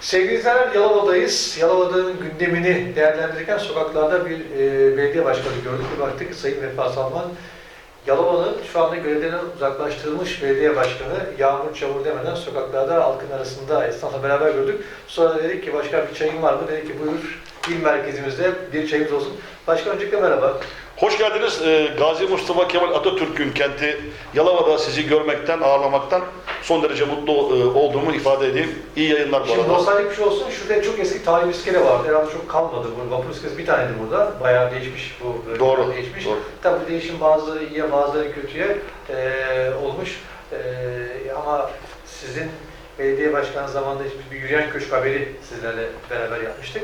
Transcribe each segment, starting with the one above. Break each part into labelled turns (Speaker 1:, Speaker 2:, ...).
Speaker 1: Sevgili izleyenler Yalova'dayız. Yalova'nın gündemini değerlendirirken sokaklarda bir e, belediye başkanı gördük. Bir baktık Sayın Vefa Salman Yalova'nın şu anda görevlerinden uzaklaştırılmış belediye başkanı yağmur çamur demeden sokaklarda halkın arasında esnafla beraber gördük. Sonra dedik ki başka bir çayın var mı? Dedi ki buyur il merkezimizde bir çayımız olsun. Başkan öncelikle merhaba.
Speaker 2: Hoş geldiniz. Ee, Gazi Mustafa Kemal Atatürk'ün kenti Yalova'da sizi görmekten, ağırlamaktan son derece mutlu e, olduğumu ifade edeyim. İyi yayınlar bu
Speaker 1: Şimdi
Speaker 2: arada.
Speaker 1: nostaljik bir şey olsun. Şurada çok eski tarihi iskele vardı. Herhalde çok kalmadı. Bu vapur iskelesi bir tanedir burada. Bayağı değişmiş bu. bölge,
Speaker 2: Doğru,
Speaker 1: Değişmiş.
Speaker 2: doğru.
Speaker 1: Tabii bu değişim bazıları iyiye bazıları kötüye eee, olmuş. Eee, ama sizin belediye başkanı zamanında biz bir yürüyen köşk haberi sizlerle beraber yapmıştık.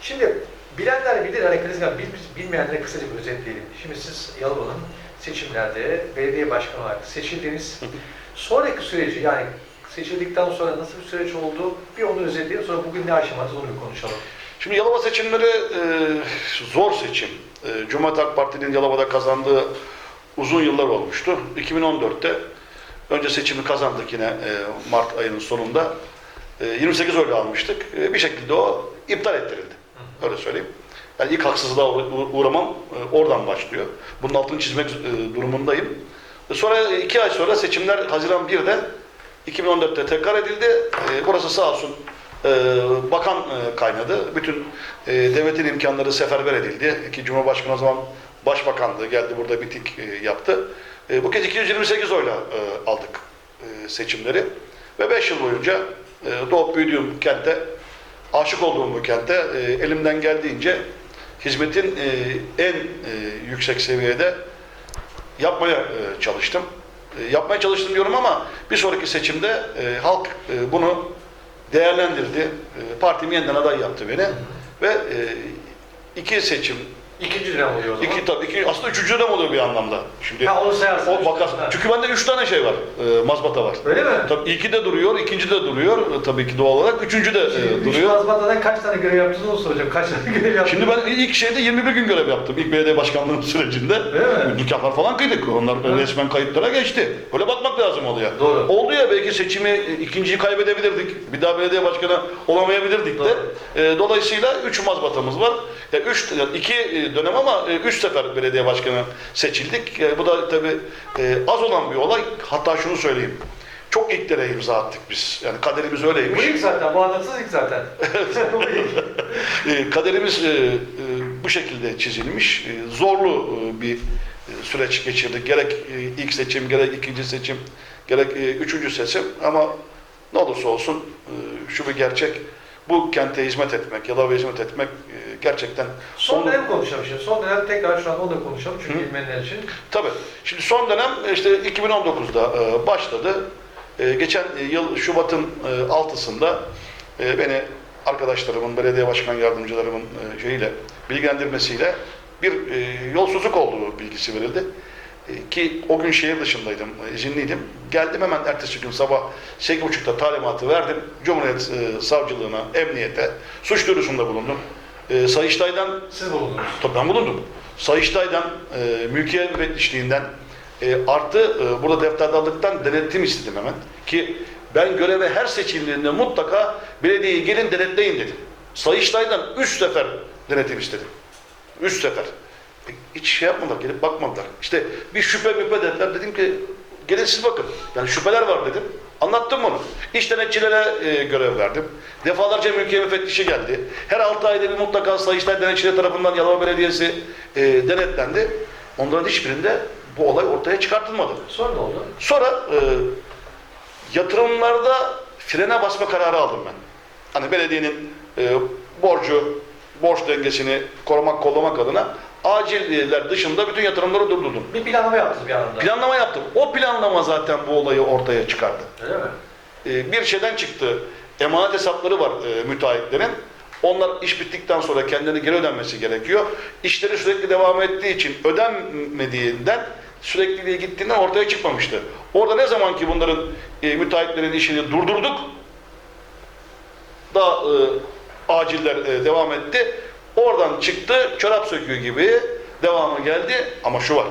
Speaker 1: Şimdi bilenler bilir, hani klasik ama bil- bilmeyenlere kısaca bir özetleyelim. Şimdi siz Yalova'nın seçimlerde belediye başkanı olarak seçildiniz. Sonraki süreci yani seçildikten sonra nasıl bir süreç oldu bir onu özetleyelim. Sonra bugün ne aşamadayız onu bir konuşalım.
Speaker 2: Şimdi Yalova seçimleri e, zor seçim. E, Cumhuriyet Halk Parti'nin Yalova'da kazandığı uzun yıllar olmuştu. 2014'te önce seçimi kazandık yine e, Mart ayının sonunda. E, 28 oyla almıştık. E, bir şekilde o iptal ettirildi. Öyle söyleyeyim. Yani ilk haksızlığa uğra- uğramam e, oradan başlıyor. Bunun altını çizmek e, durumundayım. Sonra iki ay sonra seçimler Haziran 1'de 2014'te tekrar edildi. Burası sağ olsun e, bakan e, kaynadı. Bütün e, devletin imkanları seferber edildi. Ki Cumhurbaşkanı o zaman başbakandı. Geldi burada bitik yaptı. Bu kez 228 oyla aldık seçimleri. Ve 5 yıl boyunca e, doğup büyüdüğüm kente, aşık olduğum bu kente elimden geldiğince hizmetin en yüksek seviyede yapmaya e, çalıştım. E, yapmaya çalıştım diyorum ama bir sonraki seçimde e, halk bunu değerlendirdi. Partim yeniden aday yaptı beni ve iki seçim,
Speaker 1: İkinci dönem oluyor o zaman.
Speaker 2: iki tabii iki aslında üçüncü dönem oluyor bir anlamda. Şimdi
Speaker 1: Ha onu sayarsın.
Speaker 2: o bakarsın.
Speaker 1: Ha.
Speaker 2: Çünkü bende üç tane şey var, e, mazbata var.
Speaker 1: Öyle mi?
Speaker 2: Tabii ilki de duruyor, ikinci de duruyor e, tabii ki doğal olarak. Üçüncü de e,
Speaker 1: üç
Speaker 2: duruyor.
Speaker 1: mazbatadan kaç tane görev yaptınız onu soracağım. Kaç tane görev yaptınız?
Speaker 2: Şimdi ben ilk şeyde 21 gün görev yaptım. İlk belediye başkanlığım sürecinde.
Speaker 1: Öyle mi?
Speaker 2: Nikahlar falan kıydık. Onlar resmen kayıtlara geçti. Öyle bakmak lazım olaya.
Speaker 1: Doğru.
Speaker 2: Oldu ya belki seçimi e, ikinciyi kaybedebilirdik. Bir daha belediye başkanı olamayabilirdik de. E, dolayısıyla 3 mazbatamız var. E, üç, yani iki e, dönem ama 3 sefer belediye başkanı seçildik. E, bu da tabii e, az olan bir olay. Hatta şunu söyleyeyim. Çok ilklere imza attık biz. Yani kaderimiz öyleymiş.
Speaker 1: Bu ilk zaten. Bu anlamsız ilk zaten.
Speaker 2: E, kaderimiz e, e, bu şekilde çizilmiş. E, zorlu e, bir e, süreç geçirdik. Gerek e, ilk seçim, gerek ikinci seçim, gerek e, üçüncü seçim. Ama ne olursa olsun e, şu bir gerçek. Bu kente hizmet etmek, Yalova'ya hizmet etmek e, gerçekten
Speaker 1: Son dönem konuşalım şimdi. Son dönem tekrar şu an onu da konuşalım. Çünkü
Speaker 2: Hı.
Speaker 1: bilmeyenler için.
Speaker 2: Tabii. Şimdi son dönem işte 2019'da e, başladı. E, geçen yıl Şubat'ın e, 6'sında e, beni arkadaşlarımın, belediye başkan yardımcılarımın e, şeyiyle bilgilendirmesiyle bir e, yolsuzluk olduğu bilgisi verildi. E, ki o gün şehir dışındaydım, e, izinliydim. Geldim hemen ertesi gün sabah 8.30'da talimatı verdim. Cumhuriyet e, Savcılığına, emniyete, suç duyurusunda bulundum. E, Sayıştay'dan
Speaker 1: Siz bulundunuz.
Speaker 2: Tabii ben bulundum. Sayıştay'dan, e, mülkiyet müfettişliğinden e, artı e, burada defterdarlıktan denetim istedim hemen. Ki ben göreve her seçildiğinde mutlaka belediyeye gelin denetleyin dedim. Sayıştay'dan üç sefer denetim istedim. Üç sefer. E, hiç şey yapmadılar, gelip bakmadılar. İşte bir şüphe müpe dediler. Dedim ki gelin siz bakın. Yani şüpheler var dedim. Anlattım bunu. İş denetçilere e, görev verdim. Defalarca mülkiye müfettişi geldi. Her 6 ayda bir mutlaka Sayıştay denetçileri tarafından Yalova Belediyesi e, denetlendi. Onların hiçbirinde bu olay ortaya çıkartılmadı.
Speaker 1: Sonra ne oldu?
Speaker 2: Sonra e, yatırımlarda frene basma kararı aldım ben. Hani belediyenin e, borcu, borç dengesini korumak, kollamak adına aciller dışında bütün yatırımları durdurdum.
Speaker 1: Bir planlama yaptınız bir anlamda.
Speaker 2: Planlama yaptım. O planlama zaten bu olayı ortaya çıkardı.
Speaker 1: Öyle mi?
Speaker 2: E, bir şeyden çıktı. Emanet hesapları var e, müteahhitlerin. Onlar iş bittikten sonra kendilerine geri ödenmesi gerekiyor. İşleri sürekli devam ettiği için ödenmediğinden sürekliliğe gittiğinden ortaya çıkmamıştı. Orada ne zaman ki bunların e, müteahhitlerin işini durdurduk, daha e, aciller e, devam etti. Oradan çıktı, çorap söküğü gibi devamı geldi. Ama şu var,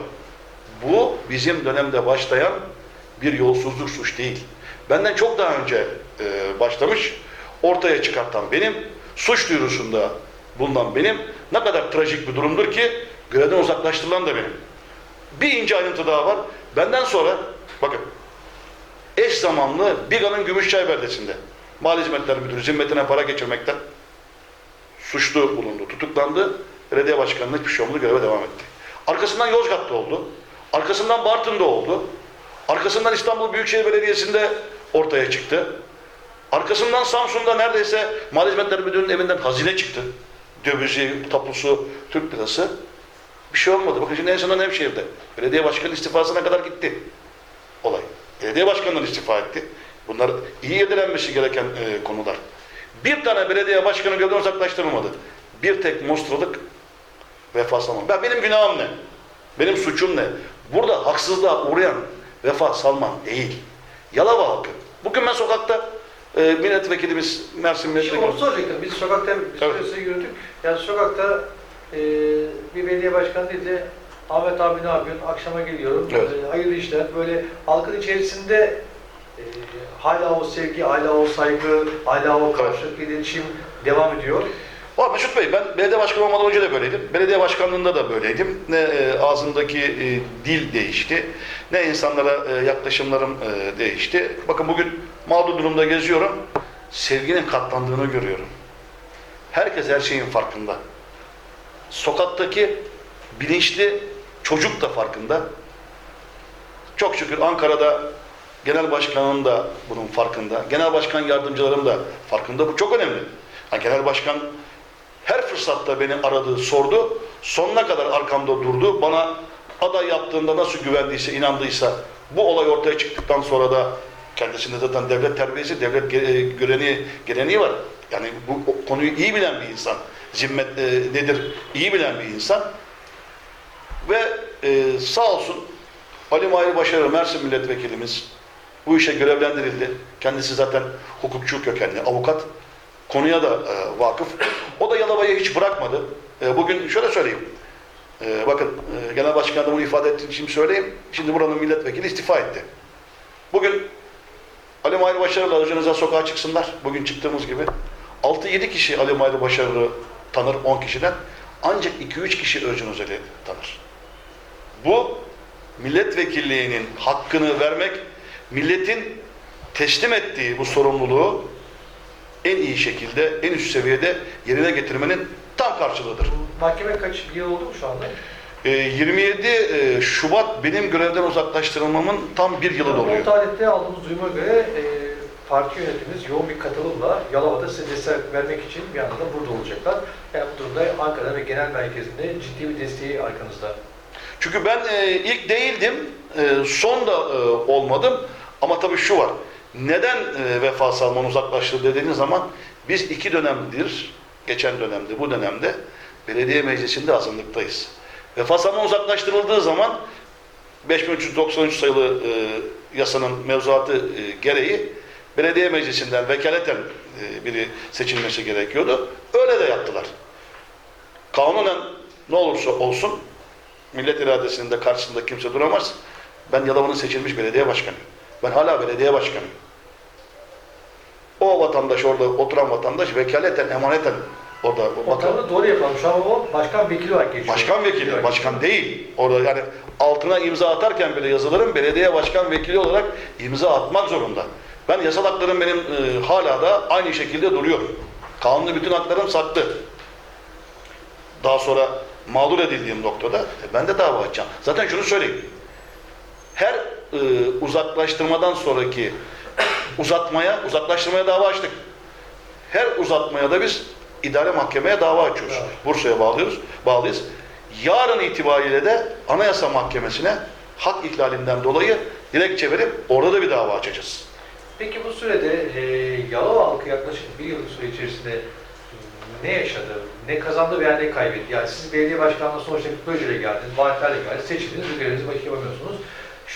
Speaker 2: bu bizim dönemde başlayan bir yolsuzluk suç değil. Benden çok daha önce e, başlamış. ortaya çıkartan benim, suç duyurusunda bulunan benim. Ne kadar trajik bir durumdur ki görevden uzaklaştırılan da benim. Bir ince ayrıntı daha var. Benden sonra bakın eş zamanlı Biga'nın Gümüşçay beldesinde Mali Hizmetler Müdürü zimmetine para geçirmekten suçlu bulundu, tutuklandı. Belediye başkanlığı hiçbir şey olmadı, göreve devam etti. Arkasından Yozgat'ta oldu. Arkasından Bartın'da oldu. Arkasından İstanbul Büyükşehir Belediyesi'nde ortaya çıktı. Arkasından Samsun'da neredeyse Mali Hizmetler Müdürü'nün evinden hazine çıktı. Dövizi, tapusu, Türk lirası. Bir şey olmadı. Bakın şimdi en sonunda Nevşehir'de. Belediye başkanı istifasına kadar gitti olay. Belediye başkanları istifa etti. Bunlar iyi irdelenmesi gereken e, konular. Bir tane belediye başkanı görevden uzaklaştırılmadı. Bir tek mustralık vefa salman. Ben benim günahım ne? Benim suçum ne? Burada haksızlığa uğrayan vefa salman değil. Yalova halkı. Bugün ben sokakta e, milletvekilimiz Mersin
Speaker 1: Şimdi
Speaker 2: milletvekili.
Speaker 1: onu soracaktım. Biz sokakta bir
Speaker 2: Evet.
Speaker 1: yürüdük. Yani sokakta e, bir belediye başkanı değil de Ahmet abi ne yapıyorsun? Akşama geliyorum.
Speaker 2: Evet.
Speaker 1: E, hayırlı işler. Böyle halkın içerisinde e, hala o sevgi, hala o saygı, hala o karşılıklı iletişim devam ediyor.
Speaker 2: Var Mesut Bey ben belediye başkanı olmadan önce de böyleydim. Belediye başkanlığında da böyleydim. Ne e, ağzımdaki e, dil değişti, ne insanlara e, yaklaşımlarım e, değişti. Bakın bugün mağdur durumda geziyorum. Sevginin katlandığını görüyorum. Herkes her şeyin farkında. Sokaktaki bilinçli çocuk da farkında. Çok şükür Ankara'da genel başkanım da bunun farkında. Genel başkan yardımcılarım da farkında. Bu çok önemli. Yani genel başkan her fırsatta beni aradı, sordu. Sonuna kadar arkamda durdu. Bana aday yaptığında nasıl güvendiyse, inandıysa bu olay ortaya çıktıktan sonra da kendisinde zaten devlet terbiyesi, devlet e, göreni, geleneği var. Yani bu konuyu iyi bilen bir insan. Zimmet e, nedir iyi bilen bir insan. Ve e, sağ olsun Ali Mahir Başarı Mersin milletvekilimiz bu işe görevlendirildi. Kendisi zaten hukukçu kökenli, avukat. Konuya da e, vakıf. O da Yalova'yı hiç bırakmadı. E, bugün şöyle söyleyeyim. E, bakın e, genel başkan da bunu ifade ettiğim için söyleyeyim. Şimdi buranın milletvekili istifa etti. Bugün Ali Mahir Başarı'la Özcan Özel sokağa çıksınlar. Bugün çıktığımız gibi. 6-7 kişi Ali Mahir Başarı'yı tanır 10 kişiden. Ancak 2-3 kişi Özcan Özel'i tanır. Bu milletvekilliğinin hakkını vermek, milletin teslim ettiği bu sorumluluğu en iyi şekilde, en üst seviyede yerine getirmenin tam karşılığıdır.
Speaker 1: Mahkeme kaç yıl oldu mu şu anda?
Speaker 2: Ee, 27 e, Şubat benim görevden uzaklaştırılmamın tam bir yılı doluyor.
Speaker 1: tarihte aldığımız duyuma göre e, parti yönetimimiz yoğun bir katılımla Yalova'da size destek vermek için bir anda da burada olacaklar. Yani bu durumda Ankara ve genel merkezinde ciddi bir desteği arkanızda.
Speaker 2: Çünkü ben e, ilk değildim, e, son da e, olmadım. Ama tabii şu var, neden e, Vefa Salman uzaklaştı dediğiniz zaman biz iki dönemdir, geçen dönemde, bu dönemde belediye meclisinde azınlıktayız. Vefa Salman uzaklaştırıldığı zaman 5393 sayılı e, yasanın mevzuatı e, gereği belediye meclisinden vekaleten e, biri seçilmesi gerekiyordu. Öyle de yaptılar. Kanunen ne olursa olsun millet iradesinin de karşısında kimse duramaz. Ben Yalova'nın seçilmiş belediye başkanıyım. Ben hala belediye başkanıyım. O vatandaş orada oturan vatandaş vekaleten, emaneten orada vatan,
Speaker 1: doğru yapalım. Şu an o başkan vekili olarak geçiyor.
Speaker 2: başkan vekili, başkan değil. Orada yani altına imza atarken bile yazılarım belediye başkan vekili olarak imza atmak zorunda. Ben yasal haklarım benim e, hala da aynı şekilde duruyor. Kanuni bütün haklarım saklı. Daha sonra mağdur edildiğim noktada e, ben de dava açacağım. Zaten şunu söyleyeyim. Her e, uzaklaştırmadan sonraki uzatmaya, uzaklaştırmaya dava açtık. Her uzatmaya da biz idare mahkemeye dava açıyoruz.
Speaker 1: Evet.
Speaker 2: Bursa'ya bağlıyoruz, bağlıyız. Yarın itibariyle de Anayasa Mahkemesi'ne hak ihlalinden dolayı dilekçe verip orada da bir dava açacağız.
Speaker 1: Peki bu sürede e, Yalova halkı yaklaşık bir yıllık süre içerisinde ne yaşadı, ne kazandı veya ne kaybetti? Yani siz belediye başkanlığı sonuçta bir projeyle geldiniz, vaatlerle geldiniz, seçildiniz görevinizi başka yapamıyorsunuz.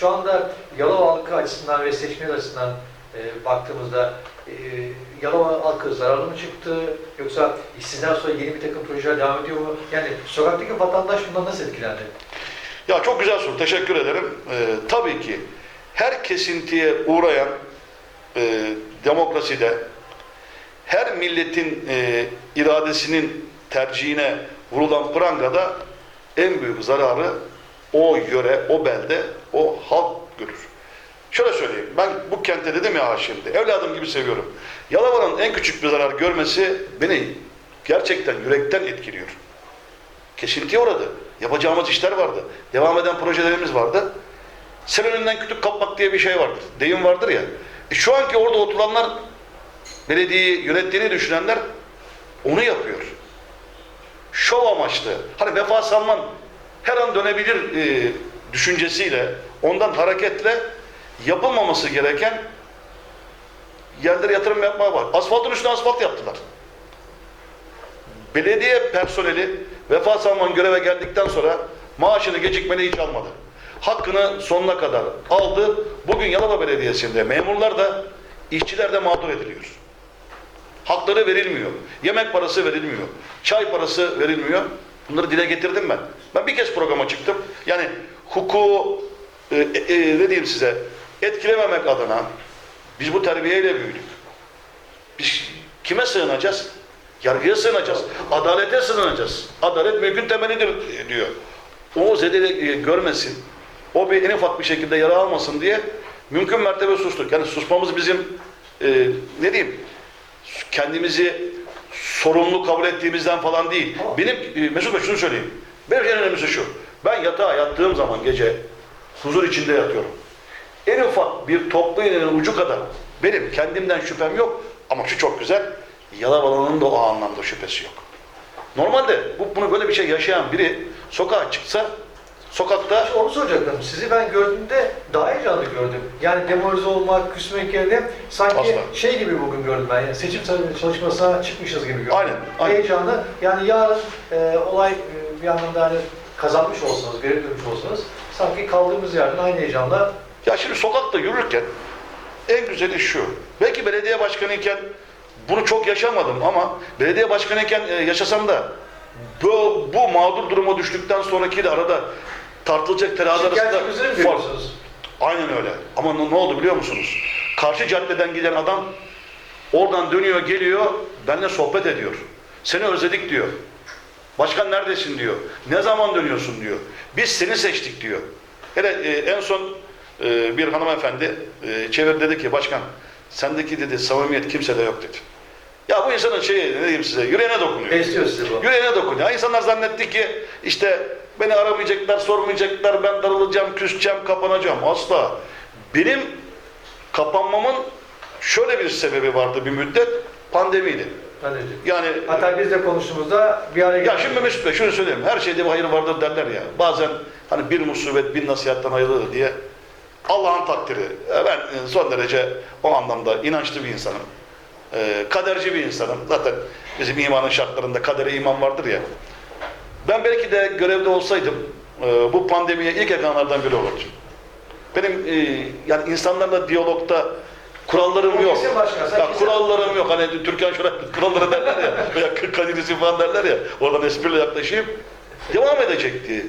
Speaker 1: Şu anda Yalova halkı açısından ve seçmen açısından e, baktığımızda e, Yalova halkı zararlı mı çıktı yoksa sizden sonra yeni bir takım projeler devam ediyor mu? Yani sokaktaki vatandaş bundan nasıl etkilendi?
Speaker 2: Ya çok güzel soru. Teşekkür ederim. Ee, tabii ki her kesintiye uğrayan e, demokraside her milletin e, iradesinin tercihine vurulan prangada en büyük zararı o yöre, o belde, o halk görür. Şöyle söyleyeyim, ben bu kente dedim ya şimdi, evladım gibi seviyorum. Yalova'nın en küçük bir zarar görmesi beni gerçekten yürekten etkiliyor. Kesintiye uğradı. Yapacağımız işler vardı. Devam eden projelerimiz vardı. Sel önünden kütük kapmak diye bir şey vardır. Deyim vardır ya. E şu anki orada oturanlar, belediyeyi yönettiğini düşünenler onu yapıyor. Şov amaçlı. Hani Vefa Salman her an dönebilir e, düşüncesiyle, ondan hareketle yapılmaması gereken yerlere yatırım yapmaya var. Asfaltın üstüne asfalt yaptılar. Belediye personeli Vefa Salman göreve geldikten sonra maaşını gecikmeli hiç almadı. Hakkını sonuna kadar aldı. Bugün Yalova Belediyesi'nde memurlar da işçiler de mağdur ediliyor. Hakları verilmiyor. Yemek parası verilmiyor. Çay parası verilmiyor. Bunları dile getirdim ben. Ben bir kez programa çıktım. Yani hukuku e, e, e, ne diyeyim size etkilememek adına biz bu terbiyeyle büyüdük. Biz kime sığınacağız? Yargıya sığınacağız. Adalete sığınacağız. Adalet mülkün temelidir diyor. O zedeli e, görmesin. O bir en ufak bir şekilde yara almasın diye mümkün mertebe sustuk. Yani susmamız bizim e, ne diyeyim kendimizi sorumlu kabul ettiğimizden falan değil. Benim e, Mesut Bey şunu söyleyeyim. Benim en önemlisi şu. Ben yatağa yattığım zaman gece huzur içinde yatıyorum. En ufak bir toplu iğnenin ucu kadar benim kendimden şüphem yok. Ama şu çok güzel. Yalavalının da o anlamda şüphesi yok. Normalde bu, bunu böyle bir şey yaşayan biri sokağa çıksa sokakta
Speaker 1: Onu soracaktım. Sizi ben gördüğümde daha heyecanlı gördüm. Yani demoralize olmak, küsmek yerine sanki
Speaker 2: Asla.
Speaker 1: şey gibi bugün gördüm ben. Yani seçim çalışmasına çıkmışız gibi gördüm.
Speaker 2: Aynen, aynen.
Speaker 1: Heyecanlı. Yani yarın e, olay e, bir anlamda hani kazanmış olsanız, geri dönmüş olsanız sanki kaldığımız yerden aynı heyecanla
Speaker 2: Ya şimdi sokakta yürürken en güzeli şu. Belki belediye başkanıyken bunu çok yaşamadım ama belediye başkanıyken e, yaşasam da bu, bu mağdur duruma düştükten sonraki de arada tartılacak terazi arasında fark-? Aynen öyle. Ama ne, ne oldu biliyor musunuz? Karşı caddeden giden adam oradan dönüyor geliyor benimle sohbet ediyor. Seni özledik diyor. Başkan neredesin diyor. Ne zaman dönüyorsun diyor. Biz seni seçtik diyor. Hele e, en son e, bir hanımefendi e, çevir dedi ki başkan sendeki dedi samimiyet kimsede yok dedi. Ya bu insanın şeyi ne diyeyim size yüreğine dokunuyor.
Speaker 1: Besliyor sizi bu.
Speaker 2: Yüreğine dokunuyor. İnsanlar zannetti ki işte beni aramayacaklar, sormayacaklar, ben darılacağım, küseceğim, kapanacağım. Asla. Benim kapanmamın şöyle bir sebebi vardı bir müddet. Pandemiydi.
Speaker 1: De-
Speaker 2: Yani
Speaker 1: Hatta biz de konuştuğumuzda bir araya
Speaker 2: ya şimdi Mesut Bey şunu söyleyeyim. Her şeyde bir hayır vardır derler ya. Bazen hani bir musibet bin nasihattan hayırlıdır diye. Allah'ın takdiri. E, Ben son derece o anlamda inançlı bir insanım. E, kaderci bir insanım. Zaten bizim imanın şartlarında kadere iman vardır ya. Ben belki de görevde olsaydım e, bu pandemiye ilk yakanlardan biri olurdum. Benim e, yani insanlarla diyalogda kurallarım yok.
Speaker 1: sen
Speaker 2: Ya kurallarım yok. Hani Türkan şuna kuralları derler ya. Veya Kadirisi falan derler ya. Oradan espriyle yaklaşayım. Devam edecekti.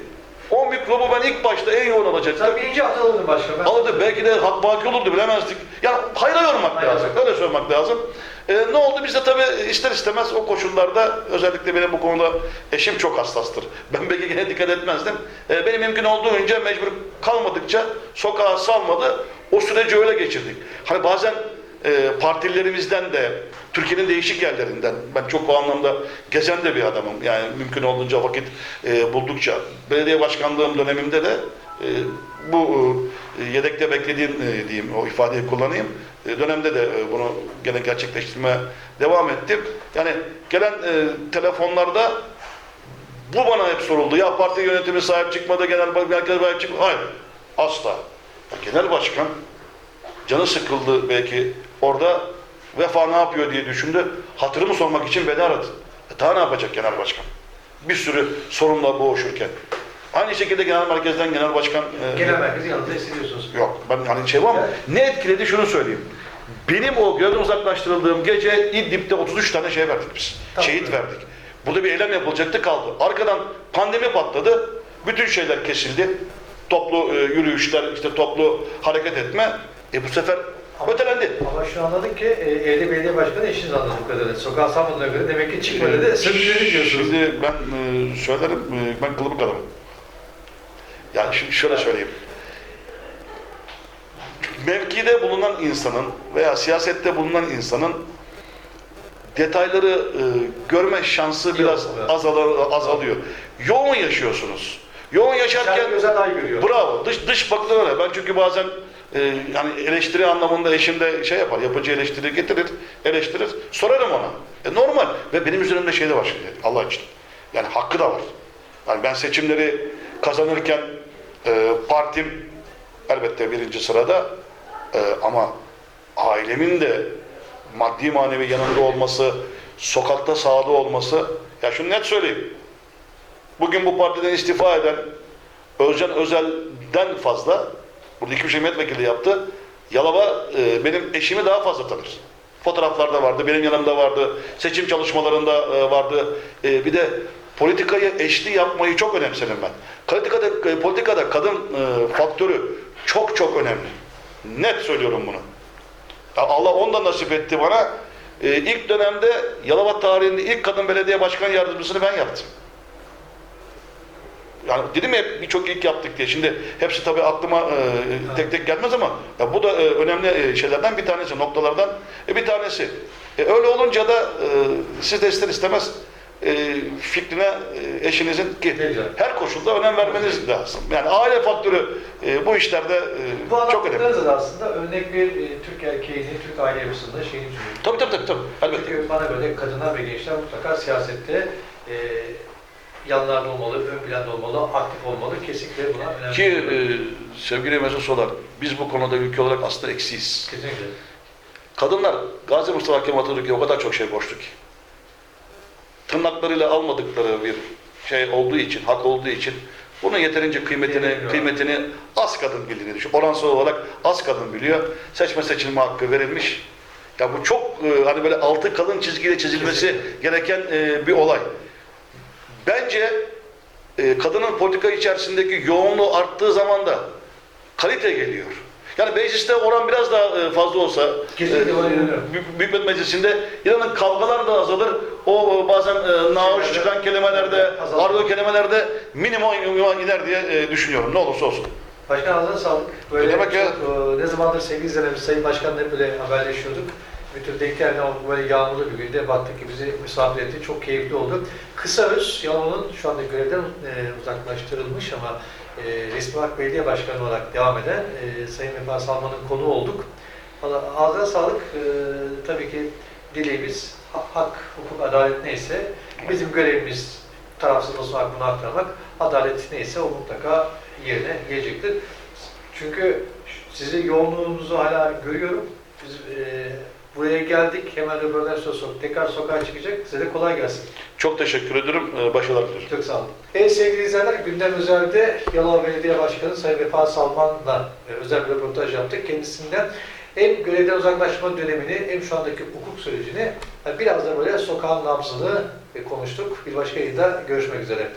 Speaker 2: O mikrobu ben ilk başta en yoğun alacaktım.
Speaker 1: Sen birinci hafta alırdın başkan. Ben...
Speaker 2: Alırdı. Belki de hak baki olurdu bilemezdik. Ya hayra yormak
Speaker 1: Hayra
Speaker 2: lazım. Öyle sormak lazım. Ee, ne oldu? Biz de tabii ister istemez o koşullarda özellikle benim bu konuda eşim çok hassastır. Ben belki gene dikkat etmezdim. Ee, benim mümkün olduğunca mecbur kalmadıkça sokağa salmadı. O süreci öyle geçirdik. Hani bazen e, partilerimizden de Türkiye'nin değişik yerlerinden ben çok o anlamda gezen de bir adamım. Yani mümkün olduğunca vakit e, buldukça. Belediye başkanlığım dönemimde de e, bu e, yedekte beklediğim e, diyeyim o ifadeyi kullanayım. E, dönemde de bunu gene gerçekleştirmeye devam ettim. Yani gelen telefonlarda bu bana hep soruldu. Ya parti yönetimi sahip çıkmadı, genel başkan sahip çıkmadı. Hayır. Asla. Genel başkan canı sıkıldı belki orada vefa ne yapıyor diye düşündü. Hatırımı sormak için beni aradı. E daha ne yapacak genel başkan? Bir sürü sorunla boğuşurken. Aynı şekilde genel merkezden genel başkan e,
Speaker 1: Genel merkezi yanınızda hissediyorsunuz.
Speaker 2: Yok ben hani şey var mı? Ne etkiledi şunu söyleyeyim. Benim o görevden uzaklaştırıldığım gece İdlib'de 33 tane şey verdik biz.
Speaker 1: Tamam.
Speaker 2: Şehit verdik. Burada bir eylem yapılacaktı kaldı. Arkadan pandemi patladı. Bütün şeyler kesildi. Toplu e, yürüyüşler, işte toplu hareket etme. E bu sefer
Speaker 1: Ama-
Speaker 2: Ötelendi.
Speaker 1: Ama şu anladık ki e, evli belediye başkanı eşiniz anladığım kadarıyla. Sokağa salmadığına göre demek ki çıkmadı da sözleri diyorsunuz.
Speaker 2: Şimdi ben e, söylerim, e, ben kılıbık adamım. Yani şimdi şöyle söyleyeyim. Mevkide bulunan insanın veya siyasette bulunan insanın detayları e, görme şansı biraz
Speaker 1: evet.
Speaker 2: azal- azalıyor. Yoğun yaşıyorsunuz. Yoğun yaşarken
Speaker 1: daha görüyor.
Speaker 2: Bravo. Dış dış bakılır öyle. Ben çünkü bazen e, yani eleştiri anlamında eşim de şey yapar. Yapıcı eleştiri getirir, eleştirir. Sorarım ona. E, normal. Ve benim üzerimde şey de var şimdi. Allah için. Yani hakkı da var. Yani ben seçimleri kazanırken e, partim elbette birinci sırada e, ama ailemin de maddi manevi yanında olması, sokakta sahada olması ya şunu net söyleyeyim. Bugün bu partiden istifa eden Özcan Özel'den fazla, burada iki şey milletvekili yaptı. Yalova e, benim eşimi daha fazla tanır. Fotoğraflarda vardı, benim yanımda vardı, seçim çalışmalarında e, vardı. E, bir de politikayı eşli yapmayı çok önemserim ben. Politikada, e, politikada kadın e, faktörü çok çok önemli. Net söylüyorum bunu. Allah ondan nasip etti bana. E, ilk dönemde Yalova tarihinde ilk kadın belediye başkan yardımcısını ben yaptım. Yani dedim ya birçok ilk yaptık diye. Şimdi hepsi tabii aklıma e, tek tek gelmez ama ya bu da e, önemli e, şeylerden bir tanesi, noktalardan e, bir tanesi. E, öyle olunca da e, siz de ister istemez e, fikrine e, eşinizin ki her koşulda önem vermeniz lazım. Yani aile faktörü e, bu işlerde e,
Speaker 1: Bu
Speaker 2: çok önemli.
Speaker 1: da aslında örnek bir e, Türk erkeğinin, Türk aile yapısında şeyini söylüyor.
Speaker 2: Tabii tabii tabii. tabii. Elbette.
Speaker 1: Çünkü bana göre kadınlar ve gençler mutlaka siyasette e, yanlarda olmalı, ön planda olmalı, aktif olmalı. Kesinlikle buna önemli.
Speaker 2: Ki e, sevgili Mesut Solar, biz bu konuda ülke olarak aslında eksiyiz.
Speaker 1: Kesinlikle.
Speaker 2: Kadınlar Gazi Mustafa Kemal Atatürk'e o kadar çok şey borçlu ki. Tırnaklarıyla almadıkları bir şey olduğu için, hak olduğu için bunun yeterince kıymetini kıymetini az kadın bildiğini düşün. Oransal olarak az kadın biliyor. Seçme seçilme hakkı verilmiş. Ya bu çok e, hani böyle altı kalın çizgiyle çizilmesi gereken e, bir olay. Bence e, kadının politika içerisindeki yoğunluğu arttığı zaman da kalite geliyor. Yani mecliste oran biraz daha e, fazla olsa
Speaker 1: Kesinlikle.
Speaker 2: Büyük, Büyük Millet Meclisi'nde inanın kavgalar da azalır. O bazen e, nahoş çıkan kelimelerde, argo kelimelerde minimum iner diye e, düşünüyorum. Ne olursa olsun.
Speaker 1: Başkan ağzına sağlık. Böyle
Speaker 2: demek ya?
Speaker 1: çok, e, ne zamandır sevgili izleyenlerimiz, Sayın Başkan'la hep böyle haberleşiyorduk. Bir tür denk geldi ama böyle yağmurlu bir günde baktık ki bizi misafir etti. Çok keyifli oldu. Kısa öz, Yaloma'nın şu anda görevden e, uzaklaştırılmış ama e, resmi olarak belediye başkanı olarak devam eden e, Sayın Vefa Salman'ın konu olduk. Valla Ağzına sağlık. E, tabii ki dileğimiz ha- hak, hukuk, adalet neyse bizim görevimiz tarafsız olsun hakkını aktarmak. Adalet neyse o mutlaka yerine gelecektir. Çünkü sizi yoğunluğunuzu hala görüyorum. Biz e, buraya geldik. Hemen röportaj sonra sok- tekrar sokağa çıkacak. Size de kolay gelsin.
Speaker 2: Çok teşekkür ederim. E, Başarılar diliyorum.
Speaker 1: Çok sağ olun. Evet sevgili izleyenler, gündem özelde Yalova Belediye Başkanı Sayın Vefa Salman'la e, özel bir röportaj yaptık. Kendisinden hem görevden uzaklaşma dönemini hem şu andaki hukuk sürecini biraz da böyle sokağın nabzını e, konuştuk. Bir başka yayında görüşmek üzere.